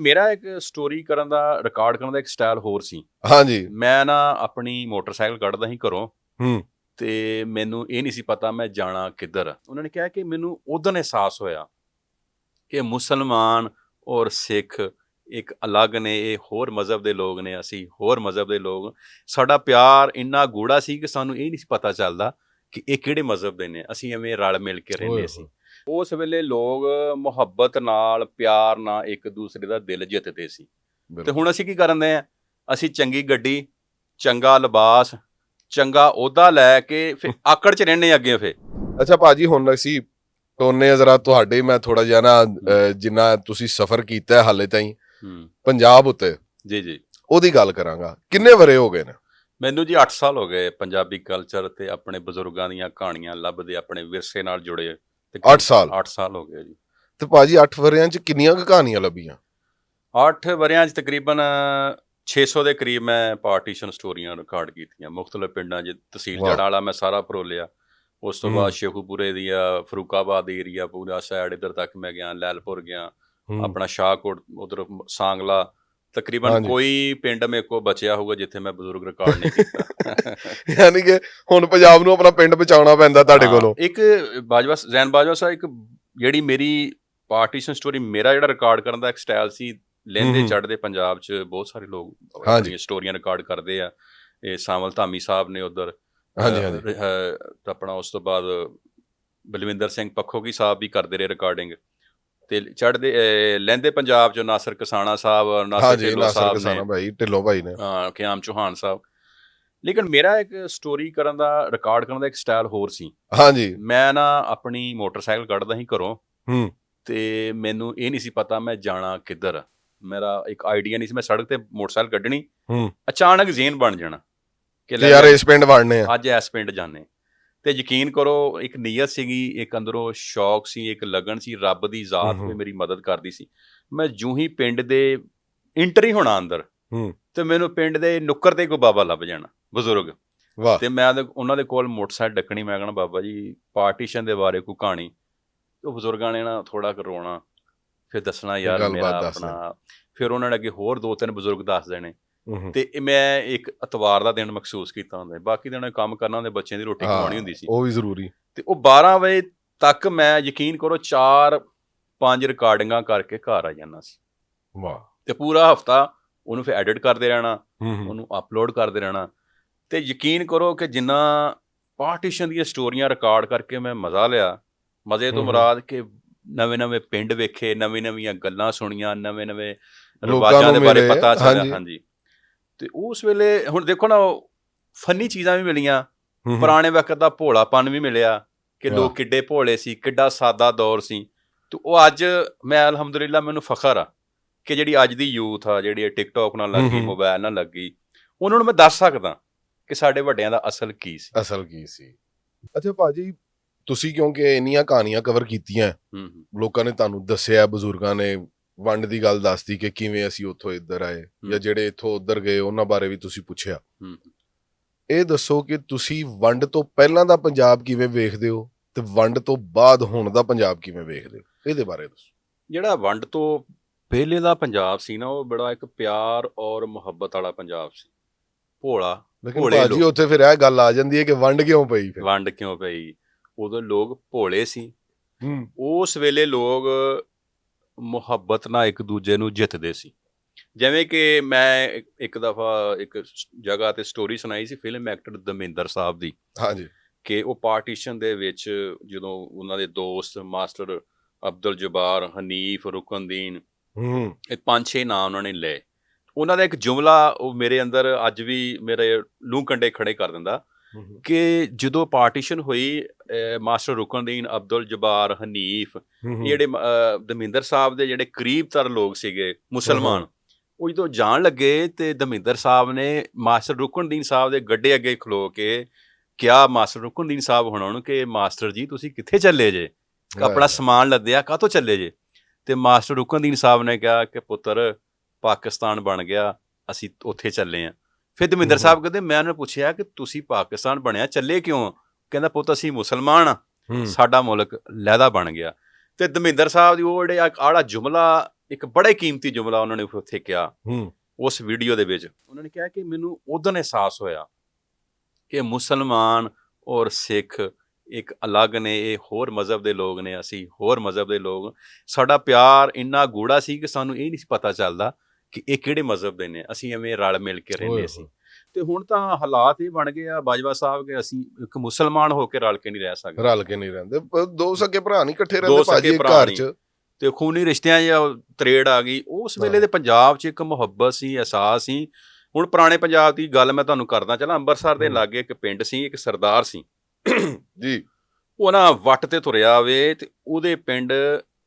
ਮੇਰਾ ਇੱਕ ਸਟੋਰੀ ਕਰਨ ਦਾ ਰਿਕਾਰਡ ਕਰਨ ਦਾ ਇੱਕ ਸਟਾਈਲ ਹੋਰ ਸੀ। ਹਾਂਜੀ। ਮੈਂ ਨਾ ਆਪਣੀ ਮੋਟਰਸਾਈਕਲ ਕੱਢਦਾ ਸੀ ਘਰੋਂ। ਹੂੰ। ਤੇ ਮੈਨੂੰ ਇਹ ਨਹੀਂ ਸੀ ਪਤਾ ਮੈਂ ਜਾਣਾ ਕਿੱਧਰ। ਉਹਨਾਂ ਨੇ ਕਿਹਾ ਕਿ ਮੈਨੂੰ ਉਦੋਂ ਅਹਿਸਾਸ ਹੋਇਆ ਕਿ ਮੁਸਲਮਾਨ ਔਰ ਸਿੱਖ ਇੱਕ ਅਲੱਗ ਨੇ ਇਹ ਹੋਰ ਮਜ਼ਹਬ ਦੇ ਲੋਕ ਨੇ ਅਸੀਂ ਹੋਰ ਮਜ਼ਹਬ ਦੇ ਲੋਕ। ਸਾਡਾ ਪਿਆਰ ਇੰਨਾ ਗੂੜਾ ਸੀ ਕਿ ਸਾਨੂੰ ਇਹ ਨਹੀਂ ਸੀ ਪਤਾ ਚੱਲਦਾ ਕਿ ਇਹ ਕਿਹੜੇ ਮਜ਼ਹਬ ਦੇ ਨੇ। ਅਸੀਂ ਐਵੇਂ ਰਲ ਮਿਲ ਕੇ ਰਹਿੰਦੇ ਸੀ। ਉਸ ਵੇਲੇ ਲੋਕ ਮੁਹੱਬਤ ਨਾਲ ਪਿਆਰ ਨਾਲ ਇੱਕ ਦੂਸਰੇ ਦਾ ਦਿਲ ਜਿੱਤਦੇ ਸੀ। ਤੇ। ਹੁਣ ਅਸੀਂ ਕੀ ਕਰਨਦੇ ਆ? ਅਸੀਂ ਚੰਗੀ ਗੱਡੀ ਚੰਗਾ ਲਿਬਾਸ ਚੰਗਾ ਅਹੁਦਾ ਲੈ ਕੇ ਫਿਰ ਆਕੜ ਚ ਰਹਿੰਦੇ ਅੱਗੇ ਫਿਰ। ਅੱਛਾ ਭਾਜੀ ਹੁਣ ਅਸੀਂ ਟੋਨੇ ਜ਼ਰਾ ਤੁਹਾਡੇ ਮੈਂ ਥੋੜਾ ਜਿਹਾ ਨਾ ਜਿੰਨਾ ਤੁਸੀਂ ਸਫ਼ਰ ਕੀਤਾ ਹਾਲੇ ਤਾਈਂ ਪੰਜਾਬ ਉੱਤੇ। ਜੀ ਜੀ। ਉਹਦੀ ਗੱਲ ਕਰਾਂਗਾ। ਕਿੰਨੇ ਵਰੇ ਹੋ ਗਏ ਨੇ? ਮੈਨੂੰ ਜੀ 8 ਸਾਲ ਹੋ ਗਏ ਪੰਜਾਬੀ ਕਲਚਰ ਤੇ ਆਪਣੇ ਬਜ਼ੁਰਗਾਂ ਦੀਆਂ ਕਹਾਣੀਆਂ ਲੱਭਦੇ ਆਪਣੇ ਵਿਰਸੇ ਨਾਲ ਜੁੜੇ। ਤੇ ਅੱਠ ਸਾਲ? 8 ਸਾਲ ਹੋ ਗਏ ਜੀ ਤੇ ਭਾਜੀ 8 ਵਰਿਆਂ ਚ ਕਿੰਨੀਆਂ ਕੁ ਕਹਾਣੀਆਂ ਲੱਭੀਆਂ 8 ਵਰਿਆਂ 'ਚ ਤਕਰੀਬਨ 600 ਦੇ ਕਰੀਬ ਮੈਂ ਪਾਰਟੀਸ਼ਨ ਸਟੋਰੀਆਂ ਰਿਕਾਰਡ ਕੀਤੀਆਂ ਮੁxtਲਫ ਪਿੰਡਾਂ 'ਚ ਤਹਿਸੀਲ ਵਾਲਾ ਮੈਂ ਸਾਰਾ ਪਰੋਲਿਆ ਉਸ ਤੋਂ। ਬਾਅਦ ਸ਼ੇਖੂਪੁਰੇ ਦੀ ਆ ਫਰੂਕਾਬਾਦ ਏਰੀਆ ਪੂਰਾ ਸਾਈਡ ਇੱਧਰ ਤੱਕ ਮੈਂ ਗਿਆ ਲੈਲਪੁਰ ਗਿਆ। ਆਪਣਾ ਸ਼ਾਹਕੋਟ ਉਧਰ ਸਾਂਗਲਾ ਤਕਰੀਬਨ ਹਾਂਜੀ। ਕੋਈ ਪਿੰਡ ਮੇਰੇ ਕੋ ਬਚਿਆ ਹੋਊਗਾ ਜਿੱਥੇ ਮੈਂ ਬਜ਼ੁਰਗ ਰਿਕਾਰਡ ਨਹੀਂ ਕੀਤਾ ਯਾਨੀ ਕਿ ਹੁਣ ਪੰਜਾਬ ਨੂੰ ਆਪਣਾ ਪਿੰਡ ਬਚਾਉਣਾ ਪੈਂਦਾ ਤੁਹਾਡੇ ਹਾਂ, ਕੋਲੋਂ ਇੱਕ ਬਾਜਵਾ ਜ਼ੈਨ ਬਾਜਵਾ ਸਾਹਿਬ ਇੱਕ ਜਿਹੜੀ ਮੇਰੀ ਪਾਰਟੀਸ਼ਨ ਸਟੋਰੀ ਮੇਰਾ ਜਿਹੜਾ ਰਿਕਾਰਡ ਕਰਨ ਦਾ ਇੱਕ ਸਟਾਈਲ ਸੀ ਲੈਂਦੇ ਹੂੰ। ਚੜਦੇ ਪੰਜਾਬ 'ਚ ਬਹੁਤ ਸਾਰੇ ਲੋਕ ਹਾਂਜੀ। ਆਪਣੀਆਂ ਸਟੋਰੀਆਂ ਰਿਕਾਰਡ ਕਰਦੇ ਆ ਇਹ ਸਾਮਲ ਧਾਮੀ ਸਾਹਿਬ ਨੇ ਉਧਰ ਹਾਂਜੀ ਹਾਂਜੀ ਆਪਣਾ ਉਸ ਤੋਂ ਬਾਅਦ ਬਲਵਿੰਦਰ ਸਿੰਘ ਪੱਖੋਗੀ ਸਾਹਿਬ ਵੀ ਕਰਦੇ ਰਹੇ ਰਿਕਾਰਡਿੰਗ ਤੇ ਚੜਦੇ ਲੈਂਦੇ ਪੰਜਾਬ 'ਚ ਨਾਸਰ ਕਸਾਣਾ ਸਾਹਿਬ ਨਾਸਰ ਢਿੱਲੋਂ ਸਾਹਿਬ ਕਿਸਾਨਾ ਨੇ। ਭਾਈ ਢਿੱਲੋਂ ਭਾਈ ਨੇ। ਹਾਂ ਕਿਆਮ ਚੌਹਾਨ ਸਾਹਿਬ। ਲੇਕਿਨ ਮੇਰਾ ਇੱਕ ਸਟੋਰੀ ਕਰਨ ਦਾ ਰਿਕਾਰਡ ਕਰਨ ਦਾ ਇੱਕ ਸਟਾਈਲ ਹੋਰ ਸੀ। ਹਾਂਜੀ। ਮੈਂ ਨਾ ਆਪਣੀ ਮੋਟਰਸਾਈਕਲ ਕੱਢਦਾ ਸੀ ਘਰੋਂ ਹੂੰ। ਤੇ ਮੈਨੂੰ ਇਹ ਨਹੀਂ ਸੀ ਪਤਾ ਮੈਂ ਜਾਣਾ ਕਿੱਧਰ। ਮੇਰਾ ਇੱਕ ਆਈਡੀਆ ਨਹੀਂ ਸੀ ਮੈਂ ਸੜਕ ਤੇ ਮੋਟਰਸਾਈਕਲ ਕੱਢਣੀ। ਹੂੰ। ਅਚਾਨਕ ਜ਼ੇਨ ਬਣ ਜਾਣਾ ਕਿ ਯਾਰ ਇਸ ਪਿੰਡ ਵੜਨੇ ਆ। ਅੱਜ ਇਸ ਪਿੰਡ ਜਾਣੇ ਤੇ ਯਕੀਨ ਕਰੋ ਇੱਕ ਨੀਅਤ ਸੀਗੀ ਇੱਕ ਅੰਦਰੋਂ ਸ਼ੌਕ ਸੀ ਇੱਕ ਲਗਨ ਸੀ ਰੱਬ ਦੀ ਜ਼ਾਤ। ਵੀ ਮੇਰੀ ਮਦਦ ਕਰਦੀ ਸੀ ਮੈਂ ਜੂੰ ਹੀ ਪਿੰਡ ਦੇ ਇੰਟਰ ਹੀ ਹੋਣਾ ਅੰਦਰ ਹੂੰ। ਤੇ ਮੈਨੂੰ ਪਿੰਡ ਦੇ ਨੁੱਕਰ ਤੇ ਕੋਈ ਬਾਬਾ ਲੱਭ ਜਾਣਾ ਬਜ਼ੁਰਗ ਵਾਹ ਤੇ ਮੈਂ ਉਹਨਾਂ ਦੇ ਕੋਲ ਮੋਟਰਸਾਈਕਲ ਡੱਕਣੀ ਮੈਂ ਕਹਣਾ ਬਾਬਾ ਜੀ ਪਾਰਟੀਸ਼ਨ ਦੇ ਬਾਰੇ ਕੋਈ ਕਹਾਣੀ ਉਹ ਬਜ਼ੁਰਗਾਂ ਨੇ ਨਾ ਥੋੜਾ ਕੁ ਰੋਣਾ ਫਿਰ ਦੱਸਣਾ ਯਾਰ ਮੇਰਾ। ਆਪਣਾ ਫਿਰ ਉਹਨਾਂ ਨੇ ਅੱਗੇ ਹੋਰ ਦੋ ਤਿੰਨ ਬਜ਼ੁਰਗ ਦੱਸ ਦੇਣੇ। ਤੇ ਮੈਂ ਇੱਕ ਇਤਵਾਰ ਦਾ ਦਿਨ ਮਖਸੂਸ ਕੀਤਾ ਹੁੰਦਾ। ਬਾਕੀ ਦਿਨਾਂ ਕੰਮ ਕਰਨਾ ਹੁੰਦੇ ਬੱਚਿਆਂ ਦੀ ਰੋਟੀ ਖਵਾਉਣੀ ਹੁੰਦੀ ਸੀ ਉਹ ਵੀ ਜ਼ਰੂਰੀ ਤੇ ਉਹ 12 ਵਜੇ ਤੱਕ ਮੈਂ ਯਕੀਨ ਕਰੋ 4 5 ਰਿਕਾਰਡਿੰਗਾਂ ਕਰਕੇ ਘਰ ਆ ਜਾਂਦਾ ਸੀ ਵਾਹ ਤੇ ਪੂਰਾ ਹਫਤਾ ਉਹਨੂੰ ਫਿਰ ਐਡਿਟ ਕਰਦੇ ਰਹਿਣਾ। ਉਹਨੂੰ ਅਪਲੋਡ ਕਰਦੇ ਰਹਿਣਾ ਤੇ ਯਕੀਨ ਕਰੋ ਕਿ ਜਿੰਨਾ ਪਾਰਟੀਸ਼ਨ ਦੀਆਂ ਸਟੋਰੀਆਂ ਰਿਕਾਰਡ ਕਰਕੇ ਮੈਂ ਮਜ਼ਾ ਲਿਆ ਮਜ਼ੇ ਤੋਂ। ਮੁਰਾਦ ਕਿ ਨਵੇਂ-ਨਵੇਂ ਪਿੰਡ ਵੇਖੇ ਨਵੀਂ-ਨਵੀਆਂ ਗੱਲਾਂ ਸੁਣੀਆਂ ਨਵੇਂ-ਨਵੇਂ ਲੋਕਾਂ ਰਿਵਾਜਾਂ ਦੇ ਬਾਰੇ ਪਤਾ ਚੱਲਿਆ ਹਾਂਜੀ। ਤੇ ਉਸ ਵੇਲੇ ਹੁਣ ਦੇਖੋ ਨਾ ਫਨੀ ਚੀਜ਼ਾਂ ਵੀ ਮਿਲੀਆਂ। ਪੁਰਾਣੇ ਵਕਤ ਦਾ ਭੋਲਾਪਨ ਵੀ ਮਿਲਿਆ ਕਿ। ਲੋਕ ਕਿੱਡੇ ਭੋਲੇ ਸੀ ਕਿੱਡਾ ਸਾਦਾ ਦੌਰ ਸੀ ਤੇ ਉਹ ਅੱਜ ਮੈਂ ਅਲਹਮਦੁਲਿਲਾ ਮੈਨੂੰ ਫਖਰ ਆ ਕਿ ਜਿਹੜੀ ਅੱਜ ਦੀ ਯੂਥ ਆ ਜਿਹੜੀ ਟਿਕਟੌਕ ਨਾਲ ਲੱਗੀ। ਮੋਬਾਈਲ ਨਾਲ ਲੱਗੀ ਉਹਨਾਂ ਨੂੰ ਮੈਂ ਦੱਸ ਸਕਦਾ ਕਿ ਸਾਡੇ ਵੱਡਿਆਂ ਦਾ ਅਸਲ ਕੀ ਸੀ ਅਸਲ ਕੀ ਸੀ ਅੱਛਾ ਭਾਜੀ ਤੁਸੀਂ ਕਿਉਂਕਿ ਇੰਨੀਆਂ ਕਹਾਣੀਆਂ ਕਵਰ ਕੀਤੀਆਂ ਲੋਕਾਂ ਨੇ ਤੁਹਾਨੂੰ ਦੱਸਿਆ ਬਜ਼ੁਰਗਾਂ ਨੇ ਵੰਡ ਦੀ ਗੱਲ ਦੱਸਦੀ ਕਿ ਕਿਵੇਂ ਅਸੀਂ ਉੱਥੋਂ ਇੱਧਰ ਆਏ ਜਾਂ ਜਿਹੜੇ ਇੱਥੋਂ ਉੱਧਰ ਗਏ ਉਹਨਾਂ ਬਾਰੇ ਵੀ ਤੁਸੀਂ ਪੁੱਛਿਆ। ਇਹ ਦੱਸੋ ਕਿ ਤੁਸੀਂ ਵੰਡ ਤੋਂ ਪਹਿਲਾਂ ਦਾ ਪੰਜਾਬ ਕਿਵੇਂ ਵੇਖਦੇ ਹੋ ਤੇ ਵੰਡ ਤੋਂ ਬਾਅਦ ਹੁਣ ਦਾ ਪੰਜਾਬ ਕਿਵੇਂ ਵੇਖਦੇ ਹੋ? ਇਹਦੇ ਬਾਰੇ ਦੱਸੋ। ਜਿਹੜਾ ਵੰਡ ਤੋਂ ਪਹਿਲੇ ਦਾ ਪੰਜਾਬ ਸੀ ਨਾ ਉਹ ਬੜਾ ਇੱਕ ਪਿਆਰ ਔਰ ਮੁਹੱਬਤ ਵਾਲਾ ਪੰਜਾਬ ਸੀ। ਭੋਲਾ ਲੇਕਿਨ ਭੋਲੇ ਭਾਜੀ। ਉੱਥੇ ਫਿਰ ਇਹ ਗੱਲ ਆ ਜਾਂਦੀ ਹੈ ਕਿ ਵੰਡ ਕਿਉਂ ਪਈ ਫਿਰ? ਵੰਡ ਕਿਉਂ ਪਈ? ਉਦੋਂ ਲੋਕ ਭੋਲੇ ਸੀ। ਹੂੰ। ਉਸ ਵੇਲੇ ਲੋਕ ਮੁਹੱਬਤ ਨਾਲ ਇੱਕ ਦੂਜੇ ਨੂੰ ਜਿੱਤਦੇ ਸੀ। ਜਿਵੇਂ ਕਿ ਮੈਂ ਇੱਕ- ਇੱਕ ਦਫਾ ਇੱਕ ਸ- ਜਗ੍ਹਾ ਤੇ ਸਟੋਰੀ ਸੁਣਾਈ ਸੀ ਫਿਲਮ ਐਕਟਰ ਦਮਿੰਦਰ ਸਾਹਿਬ ਦੀ। ਹਾਂਜੀ। ਕਿ ਉਹ ਪਾਰਟੀਸ਼ਨ ਦੇ ਵਿੱਚ ਜਦੋਂ ਉਹਨਾਂ ਦੇ ਦੋਸਤ ਮਾਸਟਰ ਅਬਦੁਲ ਜਬਾਰ ਹਨੀਫ ਰੁਕਨਦੀਨ ਹੂੰ। ਇਹ ਪੰਜ ਛੇ ਨਾਮ ਉਹਨਾਂ ਨੇ ਲਏ। ਉਹਨਾਂ ਦਾ ਇੱਕ ਜੁਮਲਾ ਉਹ ਮੇਰੇ ਅੰਦਰ ਅੱਜ ਵੀ ਮੇਰੇ ਲੂੰ ਕੰਡੇ ਖੜੇ ਕਰ ਦਿੰਦਾ। ਕਿ ਜਦੋਂ ਪਾਰਟੀਸ਼ਨ ਹੋਈ ਮਾਸਟਰ ਰੁਕਨਦੀਨ ਅਬਦੁਲ ਜਬਾਰ ਹਨੀਫ ਜਿਹੜੇ ਦਮਿੰਦਰ ਸਾਹਿਬ ਦੇ ਜਿਹੜੇ ਕਰੀਬਤਰ ਲੋਕ ਸੀਗੇ ਮੁਸਲਮਾਨ ਉਹ ਜਦੋਂ ਜਾਣ ਲੱਗੇ ਤੇ ਦਮਿੰਦਰ ਸਾਹਿਬ ਨੇ ਮਾਸਟਰ ਰੁਕਨਦੀਨ ਸਾਹਿਬ ਦੇ ਗੱਡੇ ਅੱਗੇ ਖਲੋ ਕੇ ਕਿਹਾ ਮਾਸਟਰ ਰੁਕਨਦੀਨ ਸਾਹਿਬ ਹੁਣਾਂ ਨੂੰ ਕਿ ਮਾਸਟਰ ਜੀ ਤੁਸੀਂ ਕਿੱਥੇ ਚੱਲੇ ਜੇ? ਆਪਣਾ ਸਮਾਨ ਲੱਦਿਆ ਕਾਹਤੋਂ ਚੱਲੇ ਜੇ? ਤੇ ਮਾਸਟਰ ਰੁਕਨਦੀਨ ਸਾਹਿਬ ਨੇ ਕਿਹਾ ਕਿ ਪੁੱਤਰ ਪਾਕਿਸਤਾਨ ਬਣ ਗਿਆ ਅਸੀਂ ਉੱਥੇ ਚੱਲੇ ਆਂ। ਫਿਰ ਦਮਿੰਦਰ। ਸਾਹਿਬ ਕਹਿੰਦੇ ਮੈਂ ਉਹਨੂੰ ਪੁੱਛਿਆ ਕਿ ਤੁਸੀਂ ਪਾਕਿਸਤਾਨ ਬਣਿਆ ਚੱਲੇ ਕਿਉਂ? ਕਹਿੰਦਾ ਪੁੱਤ ਅਸੀਂ ਮੁਸਲਮਾਨ ਆ। ਸਾਡਾ ਮੁਲਕ ਲਹਿਦਾ ਬਣ ਗਿਆ। ਤੇ ਦਮਿੰਦਰ ਸਾਹਿਬ ਦੀ ਉਹ ਜਿਹੜੇ ਆੜਾ ਜੁਮਲਾ ਇੱਕ ਬੜਾ ਕੀਮਤੀ ਜੁਮਲਾ ਉਹਨਾਂ ਨੇ ਉੱਥੇ ਕਿਹਾ ਉਸ ਵੀਡੀਓ ਦੇ ਵਿੱਚ। ਉਹਨਾਂ ਨੇ ਕਿਹਾ ਕਿ ਮੈਨੂੰ ਉਦੋਂ ਅਹਿਸਾਸ ਹੋਇਆ ਕਿ ਮੁਸਲਮਾਨ ਔਰ ਸਿੱਖ ਇੱਕ ਅਲੱਗ ਨੇ ਇਹ ਹੋਰ ਮਜ਼ਹਬ ਦੇ ਲੋਕ ਨੇ ਅਸੀਂ ਹੋਰ ਮਜ਼ਹਬ ਦੇ ਲੋਕ। ਸਾਡਾ ਪਿਆਰ ਇੰਨਾ ਗੂੜਾ ਸੀ ਕਿ ਸਾਨੂੰ ਇਹ ਨਹੀਂ ਸੀ ਪਤਾ ਚੱਲਦਾ ਕਿ ਇਹ ਕਿਹੜੇ ਮਜ਼ਹਬ ਦੇ ਨੇ? ਅਸੀਂ ਐਵੇਂ ਰਲ ਮਿਲ ਕੇ ਰਹਿੰਦੇ ਸੀ। ਤੇ ਹੁਣ ਤਾਂ ਹਾਲਾਤ ਇਹ ਬਣ ਗਏ ਆ ਬਾਜਵਾ ਸਾਹਿਬ ਕਿ ਅਸੀਂ ਇੱਕ ਮੁਸਲਮਾਨ ਹੋ ਕੇ ਰਲ ਕੇ ਨਹੀਂ ਰਹਿ ਸਕਦੇ। ਰਲ ਕੇ ਨਹੀਂ ਰਹਿੰਦੇ। ਦੋ ਸਕੇ ਭਰਾ ਨਹੀਂ ਇਕੱਠੇ ਰਹਿੰਦੇ ਭਾਜੀ ਇੱਕ ਘਰ। 'ਚ। ਤੇ ਖੂਨੀ ਰਿਸ਼ਤਿਆਂ ਜਾਂ ਤਰੇੜ ਆ ਗਈ। ਉਸ ਵੇਲੇ। ਦੇ ਪੰਜਾਬ 'ਚ ਇੱਕ ਮੁਹੱਬਤ ਸੀ ਅਹਿਸਾਸ ਸੀ। ਹੁਣ ਪੁਰਾਣੇ ਪੰਜਾਬ ਦੀ ਗੱਲ ਮੈਂ ਤੁਹਾਨੂੰ ਕਰਦਾ ਚੱਲਾਂ। ਅੰਮ੍ਰਿਤਸਰ ਦੇ। ਲਾਗੇ ਇੱਕ ਪਿੰਡ ਸੀ ਇੱਕ ਸਰਦਾਰ ਸੀ। ਜੀ। ਉਹ ਨਾ ਵੱਟ ਤੇ ਤੁਰਿਆ ਵੇ ਤੇ ਉਹਦੇ ਪਿੰਡ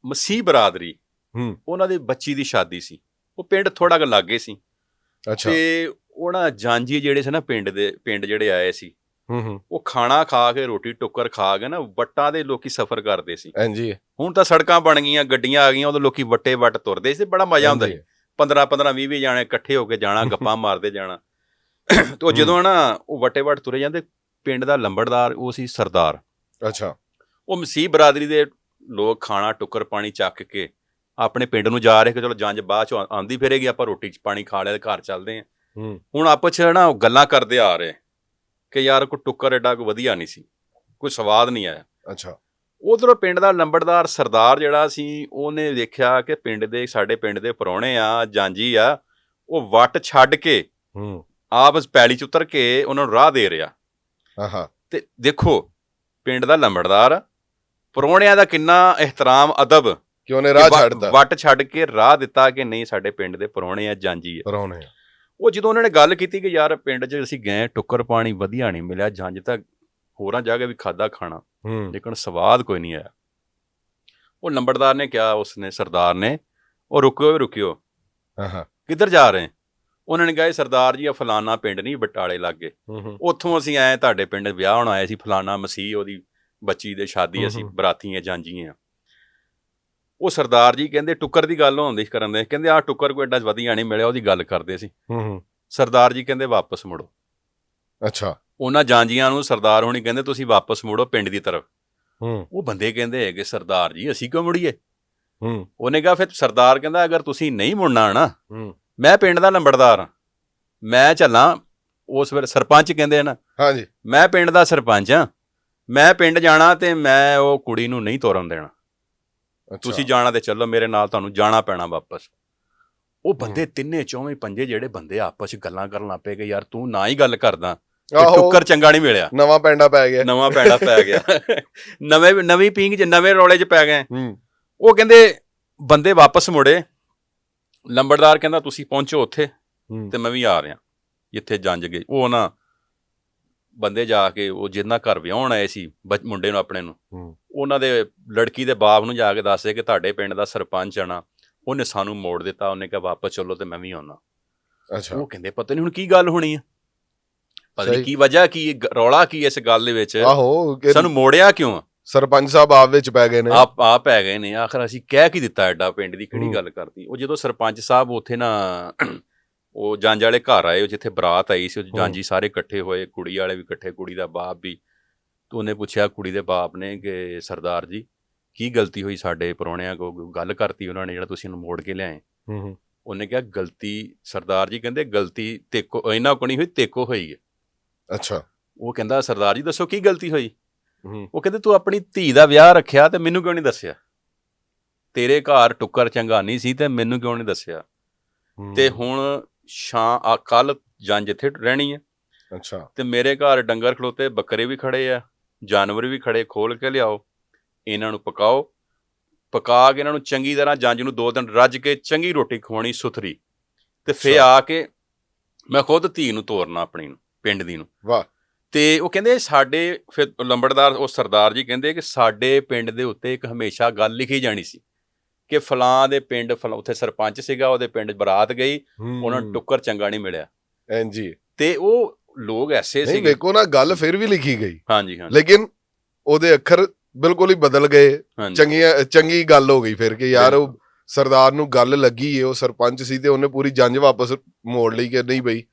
ਮਸੀਹ ਬਰਾਦਰੀ ਹੂੰ। ਉਹਨਾਂ ਦੇ ਬੱਚੀ ਦੀ ਸ਼ਾਦੀ ਸੀ। ਉਹ ਪਿੰਡ ਥੋੜਾ ਕੁ ਲਾਗੇ ਸੀ। ਅੱਛਾ। ਤੇ ਉਹ ਨਾ ਜਾਂਜੀ ਜਿਹੜੇ ਸੀ ਨਾ ਪਿੰਡ ਦੇ ਪਿੰਡ ਜਿਹੜੇ ਆਏ ਸੀ ਹੂੰ ਹੂੰ। ਉਹ ਖਾਣਾ ਖਾ ਕੇ ਰੋਟੀ ਟੁੱਕਰ ਖਾ ਕੇ ਨਾ ਵੱਟਾਂ ਦੇ ਲੋਕੀ ਸਫ਼ਰ ਕਰਦੇ ਸੀ। ਹਾਂਜੀ ਹੁਣ ਤਾਂ ਸੜਕਾਂ ਬਣ ਗਈਆਂ ਗੱਡੀਆਂ ਆ ਗਈਆਂ ਉਦੋਂ ਲੋਕੀ ਵੱਟੇ ਵੱਟ ਤੁਰਦੇ ਸੀ ਬੜਾ ਮਜ਼ਾ ਆਉਂਦਾ ਸੀ। 15 15 20 20 ਜਾਣੇ ਇਕੱਠੇ ਹੋ ਕੇ ਜਾਣਾ ਗੱਪਾਂ ਮਾਰਦੇ ਜਾਣਾ। ਤੇ ਉਹ ਜਦੋਂ ਨਾ ਉਹ ਵੱਟੇ ਵੱਟ ਤੁਰੇ ਜਾਂਦੇ ਪਿੰਡ ਦਾ ਲੰਬੜਦਾਰ ਉਹ ਸੀ ਸਰਦਾਰ। ਅੱਛਾ। ਉਹ ਮਸੀਹ ਬਰਾਦਰੀ ਦੇ ਲੋਕ ਖਾਣਾ ਟੁੱਕਰ ਪਾਣੀ ਚੱਕ ਕੇ ਆਪਣੇ ਪਿੰਡ ਨੂੰ ਜਾ ਰਹੇ ਕਿ ਚਲੋ ਜੰਜ ਬਾਅਦ ਚ ਆਂਦੀ ਫਿਰੇਗੀ ਆਪਾਂ ਰੋਟੀ ਚ ਪਾਣੀ ਖਾ ਲਿਆ ਘਰ ਚੱਲਦੇ ਆਂ ਹੂੰ। ਹੁਣ ਆਪਸ ਚ ਨਾ ਉਹ ਗੱਲਾਂ ਕਰਦੇ ਆ ਰਹੇ ਕਿ ਯਾਰ ਕੋਈ ਟੁੱਕਰ ਐਡਾ ਕੋਈ ਵਧੀਆ ਨਹੀਂ ਸੀ ਕੋਈ ਸਵਾਦ ਨਹੀਂ ਆਇਆ। ਅੱਛਾ। ਉਧਰੋਂ ਪਿੰਡ ਦਾ ਲੰਬੜਦਾਰ ਸਰਦਾਰ ਜਿਹੜਾ ਸੀ ਉਹਨੇ ਦੇਖਿਆ ਕਿ ਪਿੰਡ ਦੇ ਸਾਡੇ ਪਿੰਡ ਦੇ ਪਰੌਣੇ ਆ ਜਾਂਜੀ ਆ ਉਹ ਵੱਟ ਛੱਡ ਕੇ ਹੂੰ। ਆਪ ਪੈਲੀ ਚ ਉਤਰ ਕੇ ਉਹਨਾਂ ਨੂੰ ਰਾਹ ਦੇ ਰਿਹਾ। ਆਹਾ। ਤੇ ਦੇਖੋ ਪਿੰਡ ਦਾ ਲੰਬੜਦਾਰ ਪਰੌਣਿਆਂ ਦਾ ਕਿੰਨਾ ਇਹਤਰਾਮ ਅਦਬ ਕਿ ਉਹਨੇ ਰਾਹ ਛੱਡਦਾ ਵੱਟ ਛੱਡ ਕੇ ਰਾਹ ਦਿੱਤਾ ਕਿ ਨਹੀਂ ਸਾਡੇ ਪਿੰਡ ਦੇ ਪਰੌਣੇ ਆ ਜਾਂਜੀ ਆ। ਪਰੌਣੇ ਉਹ ਜਦੋਂ ਉਹਨਾਂ ਨੇ ਗੱਲ ਕੀਤੀ ਕਿ ਯਾਰ ਪਿੰਡ 'ਚ ਅਸੀਂ ਗਏ ਟੁੱਕਰ ਪਾਣੀ ਵਧੀਆ ਨਹੀਂ ਮਿਲਿਆ ਜੰਜ ਤਾਂ ਹੋਰਾਂ ਜਗ੍ਹਾ ਵੀ ਖਾਦਾ ਖਾਣਾ ਹੂੰ। ਲੇਕਿਨ ਸਵਾਦ ਕੋਈ ਨਹੀਂ ਆਇਆ। ਉਹ ਲੰਬੜਦਾਰ ਨੇ ਕਿਹਾ ਉਸਨੇ ਸਰਦਾਰ ਨੇ ਉਹ ਰੁਕਿਓ ਰੁਕਿਓ। ਆਹਾ ਕਿੱਧਰ ਜਾ ਰਹੇ? ਉਹਨਾਂ ਨੇ ਕਿਹਾ "ਇਹ ਸਰਦਾਰ ਜੀ ਆ ਫਲਾਨਾ ਪਿੰਡ ਨਹੀਂ ਬਟਾਲੇ ਲੱਗੇ। ਹੂੰ ਹੂੰ। ਉੱਥੋਂ ਅਸੀਂ ਆਏ ਤੁਹਾਡੇ ਪਿੰਡ ਵਿਆਹ ਹੋਣ ਆਏ ਸੀ ਫਲਾਨਾ ਮਸੀਹ ਉਹਦੀ ਬੱਚੀ ਦੇ ਸ਼ਾਦੀ ਅਸੀਂ ਹੂੰ ਹੂੰ। ਬਰਾਤੀਆਂ ਜਾਂਜੀਆਂ। ਉਹ ਸਰਦਾਰ ਜੀ ਕਹਿੰਦੇ ਟੁੱਕਰ ਦੀ ਗੱਲ ਹੁੰਦੀ ਸੀ ਕਰਨ ਦੇ ਕਹਿੰਦੇ ਆ ਟੁੱਕਰ ਕੋਈ ਐਡਾ ਵਧੀਆ ਨਹੀਂ ਮਿਲਿਆ ਉਹਦੀ ਗੱਲ ਕਰਦੇ ਸੀ। ਹੂੰ ਹੂੰ। ਸਰਦਾਰ ਜੀ ਕਹਿੰਦੇ ਵਾਪਸ ਮੁੜੋ। ਅੱਛਾ। ਉਹਨਾਂ ਜਾਂਜੀਆਂ ਨੂੰ ਸਰਦਾਰ ਹੋਣੀ ਕਹਿੰਦੇ ਤੁਸੀਂ ਵਾਪਸ ਮੁੜੋ ਪਿੰਡ ਦੀ ਤਰਫ। ਹੂੰ। ਉਹ ਬੰਦੇ ਕਹਿੰਦੇ ਹੈਗੇ ਸਰਦਾਰ ਜੀ ਅਸੀਂ ਕਿਉਂ ਮੁੜੀਏ? ਹੂੰ। ਉਹਨੇ ਕਿਹਾ ਫਿਰ ਸਰਦਾਰ ਕਹਿੰਦਾ ਅਗਰ ਤੁਸੀਂ ਨਹੀਂ ਮੁੜਨਾ ਨਾ ਹੂੰ। ਮੈਂ ਪਿੰਡ ਦਾ ਲੰਬੜਦਾਰ ਹਾਂ। ਮੈਂ ਚੱਲਾਂ ਉਸ ਵੇਲੇ ਸਰਪੰਚ ਕਹਿੰਦੇ ਨਾ ਹਾਂਜੀ। ਮੈਂ ਪਿੰਡ ਦਾ ਸਰਪੰਚ ਹਾਂ। ਮੈਂ ਪਿੰਡ ਜਾਣਾ ਤੇ ਮੈਂ ਉਹ ਕੁੜੀ ਨੂੰ ਨਹੀਂ ਤੋਰਨ ਦੇਣਾ। ਤੁਸੀਂ ਜਾਣਾ ਤੇ ਚੱਲੋ ਮੇਰੇ ਨਾਲ ਤੁਹਾਨੂੰ ਜਾਣਾ ਪੈਣਾ ਵਾਪਸ। ਉਹ ਬੰਦੇ ਤਿੰਨੇ ਚੌਵੇਂ ਪੰਜੇ ਜਿਹੜੇ ਬੰਦੇ ਆਪਸ ਵਿੱਚ ਗੱਲਾਂ ਕਰਨ ਲੱਗ ਪਏ ਕਿ ਯਾਰ ਤੂੰ ਨਾ ਹੀ ਗੱਲ ਕਰਦਾ ਟੁੱਕਰ ਚੰਗਾ ਨਹੀਂ ਮਿਲਿਆ। ਨਵਾਂ ਪੈਂਡਾ ਪੈ ਗਿਆ। ਨਵਾਂ ਪੈੜਾ ਪੈ ਗਿਆ। ਨਵੇਂ ਨਵੀਂ ਪੀਂਗ ਚ ਨਵੇਂ ਰੌਲੇ ਚ ਪੈ ਗਏ। ਉਹ ਕਹਿੰਦੇ ਬੰਦੇ ਵਾਪਸ ਮੁੜੇ। ਲੰਬੜਦਾਰ ਕਹਿੰਦਾ ਤੁਸੀਂ ਪਹੁੰਚੋ ਉੱਥੇ ਤੇ ਮੈਂ ਵੀ ਆ ਰਿਹਾ। ਜਿੱਥੇ ਜੰਜ ਗਏ। ਉਹ ਨਾ ਬੰਦੇ ਜਾ ਕੇ ਉਹ ਜਿੰਨਾ ਘਰ ਵਿਆਹਣ ਆਏ ਸੀ ਮੁੰਡੇ ਨੂੰ ਆਪਣੇ ਨੂੰ। ਉਹਨਾਂ ਦੇ ਲੜਕੀ ਦੇ ਬਾਪ ਨੂੰ ਜਾ ਕੇ ਦੱਸੇ ਕਿ ਤੁਹਾਡੇ ਪਿੰਡ ਦਾ ਸਰਪੰਚ ਆਣਾ ਉਹਨੇ ਸਾਨੂੰ ਮੋੜ ਦਿੱਤਾ ਉਹਨੇ ਕਿਹਾ ਵਾਪਸ ਚੱਲੋ ਤੇ ਮੈਂ ਵੀ ਆਉਣਾ ਅੱਛਾ। ਉਹ ਕਹਿੰਦੇ ਪਤਾ ਨਹੀਂ ਹੁਣ ਕੀ ਗੱਲ ਹੋਣੀ ਆ? ਪਤਾ ਨਹੀਂ। ਕੀ ਵਜ੍ਹਾ ਕੀ ਰੌਲਾ ਕੀ ਇਸ ਗੱਲ ਦੇ ਵਿੱਚ? ਆਹੋ ਸਾਨੂੰ ਮੋੜਿਆ ਕਿਉਂ? ਸਰਪੰਚ ਸਾਹਿਬ ਆਪ ਵਿੱਚ ਪੈ ਗਏ ਨੇ। ਆਪ ਆ ਪੈ ਗਏ ਨੇ। ਆਖਰ ਅਸੀਂ ਕਹਿ ਕੀ ਦਿੱਤਾ ਐਡਾ ਪਿੰਡ ਦੀ ਕਿਹੜੀ। ਗੱਲ ਕਰਦੀ ਉਹ ਜਦੋਂ ਸਰਪੰਚ ਸਾਹਿਬ ਉੱਥੇ ਨਾ ਉਹ ਜੰਜ ਵਾਲੇ ਘਰ ਆਏ ਜਿੱਥੇ ਬਰਾਤ ਆਈ ਸੀ ਉਹ ਜਾਂਜੀ ਸਾਰੇ ਇਕੱਠੇ ਹੋਏ ਕੁੜੀ ਵਾਲੇ ਵੀ ਇਕੱਠੇ ਕੁੜੀ ਦਾ ਬਾਪ ਵੀ। ਤੇ ਉਹਨੇ ਪੁੱਛਿਆ ਕੁੜੀ ਦੇ ਬਾਪ ਨੇ ਕਿ ਸਰਦਾਰ ਜੀ ਕੀ ਗਲਤੀ ਹੋਈ ਸਾਡੇ ਪਰੋਣਿਆਂ ਕੋ? ਗੱਲ ਕਰਤੀ ਉਹਨਾਂ ਨੇ ਜਿਹੜਾ ਤੁਸੀਂ ਇਹਨੂੰ ਮੋੜ ਕੇ ਲਿਆਏ? ਹੂੰ ਹੂੰ। ਉਹਨੇ ਕਿਹਾ ਗਲਤੀ ਸਰਦਾਰ ਜੀ ਕਹਿੰਦੇ ਗਲਤੀ ਤੇਕੋ ਇਹਨਾਂ ਕੋ ਨਹੀਂ ਹੋਈ ਤੇਕੋ ਹੋਈ ਹੈ। ਅੱਛਾ। ਉਹ ਕਹਿੰਦਾ ਸਰਦਾਰ ਜੀ ਦੱਸੋ ਕੀ ਗਲਤੀ ਹੋਈ? ਹੂੰ। ਉਹ ਕਹਿੰਦੇ ਤੂੰ ਆਪਣੀ ਧੀ ਦਾ ਵਿਆਹ ਰੱਖਿਆ ਤੇ ਮੈਨੂੰ ਕਿਉਂ ਨਹੀਂ ਦੱਸਿਆ? ਤੇਰੇ ਘਰ ਟੁੱਕਰ ਚੰਗਾ ਨਹੀਂ ਸੀ ਤੇ ਮੈਨੂੰ ਕਿਉਂ ਨਹੀਂ ਦੱਸਿਆ। ਤੇ ਹੁਣ ਸ਼ਾਂ ਆ ਕੱਲ ਜੰਜ ਇੱਥੇ ਰਹਿਣੀ ਹੈ। ਅੱਛਾ। ਤੇ ਮੇਰੇ ਘਰ ਡੰਗਰ ਖਲੋਤੇ ਬੱਕਰੇ ਵੀ ਖੜੇ ਆ। ਜਾਨਵਰ ਵੀ ਖੜੇ ਖੋਲ ਕੇ ਲਿਆਓ ਇਹਨਾਂ ਨੂੰ ਪਕਾਓ ਪਕਾ ਕੇ ਇਹਨਾਂ ਨੂੰ ਚੰਗੀ ਤਰ੍ਹਾਂ ਜੰਜ ਨੂੰ ਦੋ ਦਿਨ ਰੱਜ ਕੇ ਚੰਗੀ ਰੋਟੀ ਖਵਾਉਣੀ ਸੁਥਰੀ। ਤੇ ਫੇ। ਆ ਕੇ ਮੈਂ ਖੁਦ ਧੀ ਨੂੰ ਤੋਰਨਾ ਆਪਣੀ ਨੂੰ ਪਿੰਡ ਦੀ ਨੂੰ। ਵਾਹ। ਤੇ ਉਹ ਕਹਿੰਦੇ ਸਾਡੇ ਫਿਰ ਲੰਬੜਦਾਰ ਉਹ ਸਰਦਾਰ ਜੀ ਕਹਿੰਦੇ ਕਿ ਸਾਡੇ ਪਿੰਡ ਦੇ ਉੱਤੇ ਇੱਕ ਹਮੇਸ਼ਾ ਗੱਲ ਲਿਖੀ ਜਾਣੀ ਸੀ ਕਿ ਫਲਾਂ ਦੇ ਪਿੰਡ ਫਲਾਂ ਉੱਥੇ ਸਰਪੰਚ ਸੀਗਾ ਉਹਦੇ ਪਿੰਡ ਬਰਾਤ ਗਈ ਉਹਨਾਂ ਨੂੰ ਟੁੱਕਰ ਚੰਗਾ ਨਹੀਂ ਮਿਲਿਆ। ਹਾਂਜੀ ਤੇ ਉਹ ਲੋਕ ਐਸੇ ਨਹੀਂ ਸੀਗੇ। ਵੇਖੋ ਨਾ ਗੱਲ ਫਿਰ ਵੀ ਲਿਖੀ ਗਈ। ਹਾਂਜੀ ਹਾਂਜੀ। ਲੇਕਿਨ ਉਹਦੇ ਅੱਖਰ ਬਿਲਕੁਲ ਹੀ ਬਦਲ ਗਏ। ਚੰਗੀਆਂ ਚੰਗੀ ਗੱਲ ਹੋ ਗਈ ਫਿਰ ਕਿ ਯਾਰ ਉਹ ਸਰਦਾਰ ਨੂੰ ਗੱਲ ਲੱਗੀ ਏ ਉਹ ਸਰਪੰਚ ਸੀ ਤੇ ਉਹਨੇ ਪੂਰੀ ਜੰਜ ਵਾਪਸ ਮੋੜ ਲਈ ਕਿ ਨਹੀਂ ਬਈ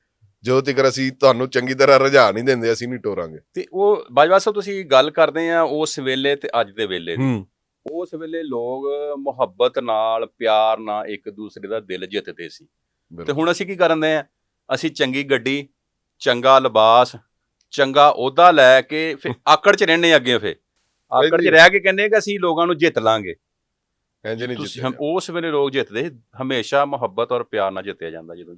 ਜੋ ਤੱਕ ਅਸੀਂ ਤੁਹਾਨੂੰ ਚੰਗੀ ਤਰ੍ਹਾਂ ਰਜਾ ਨਹੀਂ ਦਿੰਦੇ ਅਸੀਂ ਨਹੀਂ ਟੋਰਾਂਗੇ। ਤੇ ਉਹ ਬਾਜਵਾ ਸਾਹਿਬ ਤੁਸੀਂ ਗੱਲ ਕਰਦੇ ਆ ਉਸ ਵੇਲੇ ਤੇ ਅੱਜ ਦੇ ਵੇਲੇ ਦੀ। ਉਸ ਵੇਲੇ ਲੋਕ ਮੁਹੱਬਤ ਨਾਲ ਪਿਆਰ ਨਾਲ ਇੱਕ ਦੂਸਰੇ ਦਾ ਦਿਲ ਜਿੱਤਦੇ ਸੀ। ਤੇ ਹੁਣ ਅਸੀਂ ਕੀ ਕਰਨਦੇ ਆ? ਅਸੀਂ ਚੰਗੀ ਗੱਡੀ ਚੰਗਾ ਲਿਬਾਸ ਚੰਗਾ ਅਹੁਦਾ ਲੈ ਕੇ ਫਿਰ ਆਕੜ ਚ ਰਹਿੰਦੇ ਅੱਗੇ ਫਿਰ। ਆਕੜ ਚ ਰਹਿ ਕੇ ਕਹਿੰਦੇ ਕਿ ਅਸੀਂ ਲੋਕਾਂ ਨੂੰ ਜਿੱਤ ਲਾਂਗੇ। ਇੰਜ ਨਹੀਂ ਤੁਸੀਂ ਉਸ ਵੇਲੇ ਲੋਕ ਜਿੱਤਦੇ ਹਮੇਸ਼ਾ ਮੁਹੱਬਤ ਔਰ ਪਿਆਰ ਨਾਲ ਜਿੱਤਿਆ ਜਾਂਦਾ ਜਦੋਂ